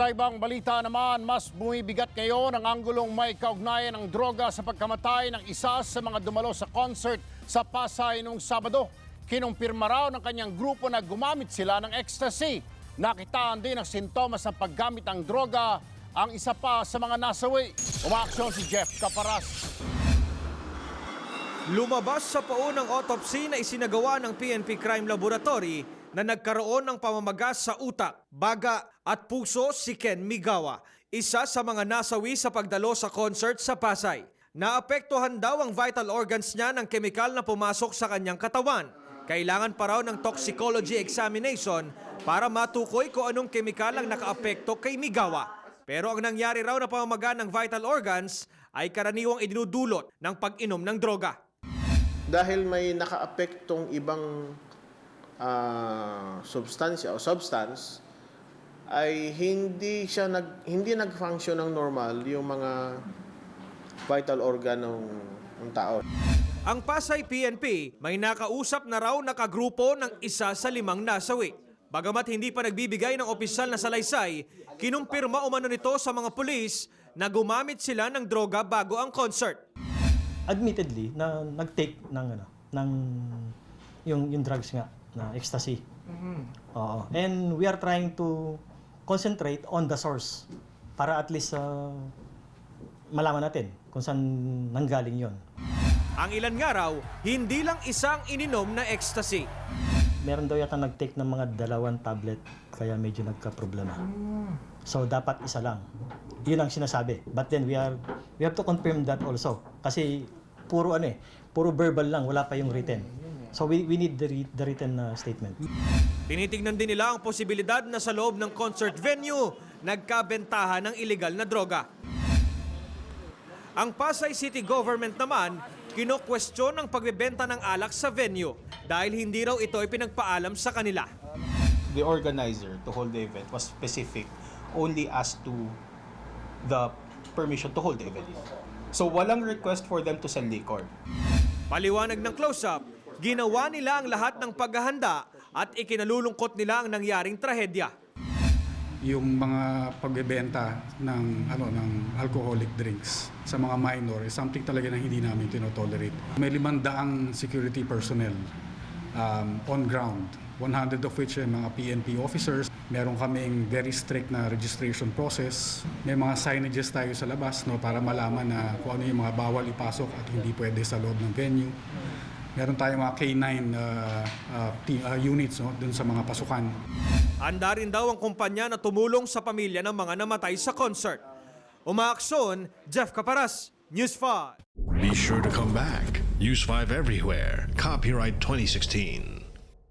Sa ibang balita naman, mas bumibigat ngayon ang anggulong may kaugnayan ng droga sa pagkamatay ng isa sa mga dumalo sa concert sa Pasay noong Sabado. Kinumpirma raw ng kanyang grupo na gumamit sila ng ecstasy. Nakitaan din ang sintomas ng paggamit ng droga ang isa pa sa mga nasawi. Umaaksyon si Jeff Caparas. Lumabas sa paunang autopsy na isinagawa ng PNP Crime Laboratory na nagkaroon ng pamamagas sa utak, baga at puso si Ken Migawa, isa sa mga nasawi sa pagdalo sa concert sa Pasay. Naapektuhan daw ang vital organs niya ng kemikal na pumasok sa kanyang katawan. Kailangan pa raw ng toxicology examination para matukoy kung anong kemikal ang nakaapekto kay Migawa. Pero ang nangyari raw na pamamaga ng vital organs ay karaniwang idinudulot ng pag-inom ng droga. dahil may nakaapektong ibang ah, substansya o substance ay hindi siya nag hindi nag-function ng normal yung mga vital organ ng, ng tao. Ang Pasay PNP may nakausap na raw na kagrupo ng isa sa limang nasawi. Bagamat hindi pa nagbibigay ng opisyal na salaysay, kinumpirma umano nito sa mga pulis na gumamit sila ng droga bago ang concert. admittedly na nag-take ng ano ng yung yung drugs nga na ecstasy. Oo. And we are trying to concentrate on the source para at least uh, malaman natin kung saan nanggaling 'yon. Ang ilan nga raw, hindi lang isang ininom na ecstasy. Meron daw yata nag-take ng mga dalawang tablet kaya medyo nagka-problema. So dapat isa lang. 'Yun ang sinasabi. But then we are we have to confirm that also kasi puro ano eh, puro verbal lang, wala pa yung written. So we we need the, re- the written uh, statement. Tinitingnan din nila ang posibilidad na sa loob ng concert venue, nagkabentahan ng illegal na droga. Ang Pasay City Government naman, kino-question ang pagbebenta ng alak sa venue dahil hindi raw ito ay pinagpaalam sa kanila. the organizer to hold the event was specific only as to the permission to hold the event. So walang request for them to sell liquor. Paliwanag ng close-up, ginawa nila ang lahat ng paghahanda at ikinalulungkot nila ang nangyaring trahedya. yung mga pagbebenta ng ano ng alcoholic drinks sa mga minor is something talaga na hindi namin tinotolerate. May limandaang security personnel um, on ground, 100 of which ay mga PNP officers. Meron kaming very strict na registration process. May mga signages tayo sa labas no, para malaman na kung ano yung mga bawal ipasok at hindi pwede sa loob ng venue. Meron tayong mga K9 uh, uh, t- uh, units no, dun sa mga pasukan. Handa rin daw ang kumpanya na tumulong sa pamilya ng mga namatay sa concert. Umaaksyon, Jeff Caparas, News 5. Be sure to come back. Use 5 everywhere. Copyright 2016.